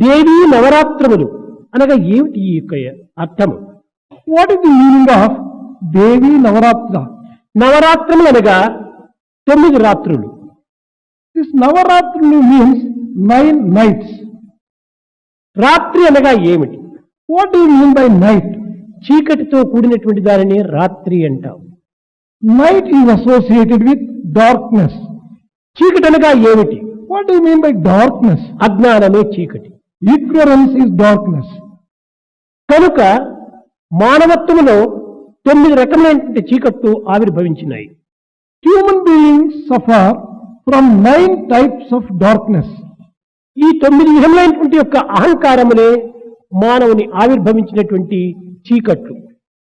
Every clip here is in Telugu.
దేవీ నవరాత్రములు అనగా ఏమిటి ఈ యొక్క అర్థము? What is the meaning of Devi Navaratra? నవరాత్రములు అనగా తొమ్మిది రాత్రులు. దిస్ నవరాత్రులు మీన్స్ నైన్ నైట్స్ రాత్రి అనగా ఏమిటి? What you mean by night చీకటితో కూడినటువంటి దానిని రాత్రి అంటాం night is associated with darkness చీకటి అనగా ఏమిటి? What you mean by darkness అజ్ఞానమే చీకటి. ఈక్వరెన్స్ ఈజ్ డార్క్నెస్ కనుక మానవత్వంలో తొమ్మిది రకమైనటువంటి చీకట్టు ఆవిర్భవించినాయి. Human beings suffer from nine types of darkness ఈ తొమ్మిది విధములైనటువంటి యొక్క అహంకారములే మానవుని ఆవిర్భవించినటువంటి చీకట్లు.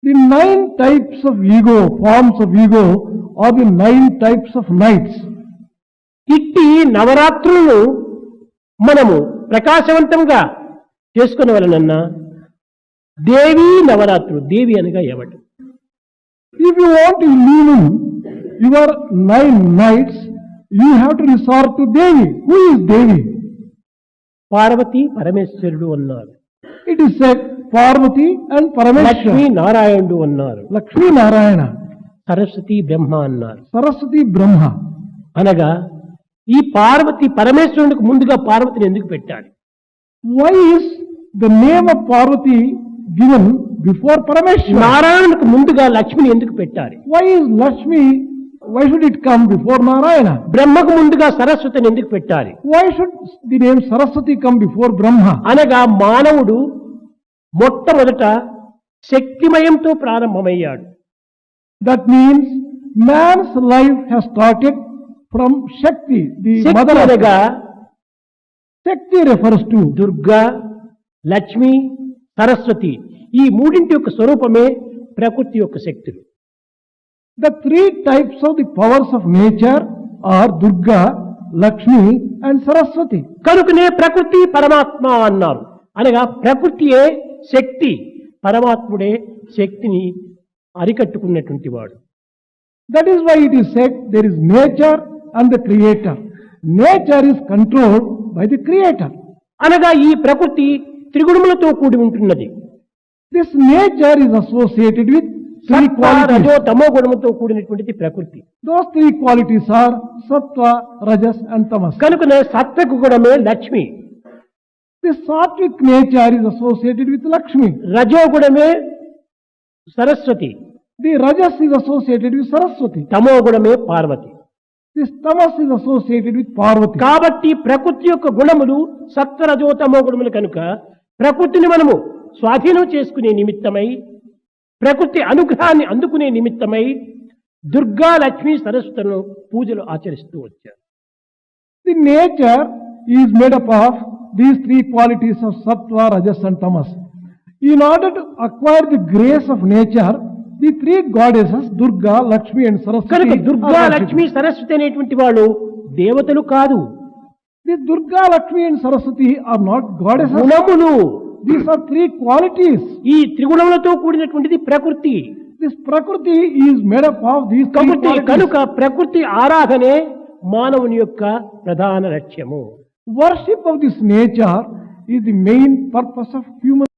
The nine types of ego forms of ego are the nine types of nights ఇట్టి నవరాత్రులను మనము ప్రకాశవంతంగా చేసుకునే వలన దేవి నవరాత్రులు దేవి అనగా ఎవడు? If you want meaning your nine nights you have to resort to Devi who is Devi Parvati పరమేశ్వరుడు అన్నారు it is set Parvati and Parameshwar Lakshmi నారాయణుడు అన్నారు లక్ష్మీ నారాయణ. సరస్వతి బ్రహ్మ అన్నారు. సరస్వతి బ్రహ్మ. అనగా ఈ పార్వతి పరమేశ్వరునికి ముందుగా పార్వతిని ఎందుకు పెట్టాలి? Why's the name of Parvati given before Parameshwara నారాయణకు ముందుగా లక్ష్మిని ఎందుకు పెట్టాలి? Why's Lakshmi why should it come before Narayana బ్రహ్మకు ముందుగా సరస్వతిని ఎందుకు పెట్టాలి? Why should the name Saraswati come before Brahma అనగా మానవుడు మొట్టమొదట శక్తిమయంతో ప్రారంభమయ్యాడు. That means man's life he's started from Shakti Shakti refers to Durga Lakshmi Saraswati ఈ మూడింటి యొక్క స్వరూపమే ప్రకృతి యొక్క శక్తులు. The three types of the powers of nature are Durga Lakshmi and Saraswati కనుకనే ప్రకృతి పరమాత్మ అన్నారు. అనగా ప్రకృతియే శక్తి. పరమాత్ముడే శక్తిని అరికట్టుకున్నటువంటి వాడు. That is why it is set there is nature and the creator nature is control by the creator అనగా ఈ ప్రకృతి త్రిగుణములతో కూడి ఉంటున్నది. This nature is associated with three తమో గుణముతో కూడినటువంటిది ప్రకృతి. దోస్ క్వాలిటీస్ ఆర్ సత్వ రజస్ అండ్ తమస్. కనుక గుణమే Lakshmi. The sattvic nature is with Lakshmi. రజో గుణమే Saraswati. The rajas is associated with Saraswati. తమో గుణమే పార్వతి. కాబట్టి ప్రకృతి యొక్క గుణములు సత్వరజోతమో గుణములు కనుక ప్రకృతిని మనము స్వాధీనం చేసుకునే నిమిత్తమై ప్రకృతి అనుగ్రహాన్ని అందుకునే నిమిత్తమై దుర్గా లక్ష్మీ సరస్వతులను పూజలు ఆచరిస్తూ వచ్చారు. The nature is made up of these three qualities of sattva rajas and tamas ఈ not to acquire the grace of nature the three goddesses Durga Lakshmi and Saraswati. Durga Lakshmi Saraswati అనేటువంటి వాళ్ళు దేవతలు కాదు. The Durga Lakshmi and Saraswati are not goddess గుణములు. దీస్ ఆర్ త్రీ క్వాలిటీస్ ఈ త్రిగుణములతో కూడినటువంటిది ప్రకృతి. This Prakriti is made up of these ప్రకృతి కనుక ప్రకృతి ఆరాధనే మానవుని యొక్క ప్రధాన లక్ష్యము. Worship of this nature is the main purpose of human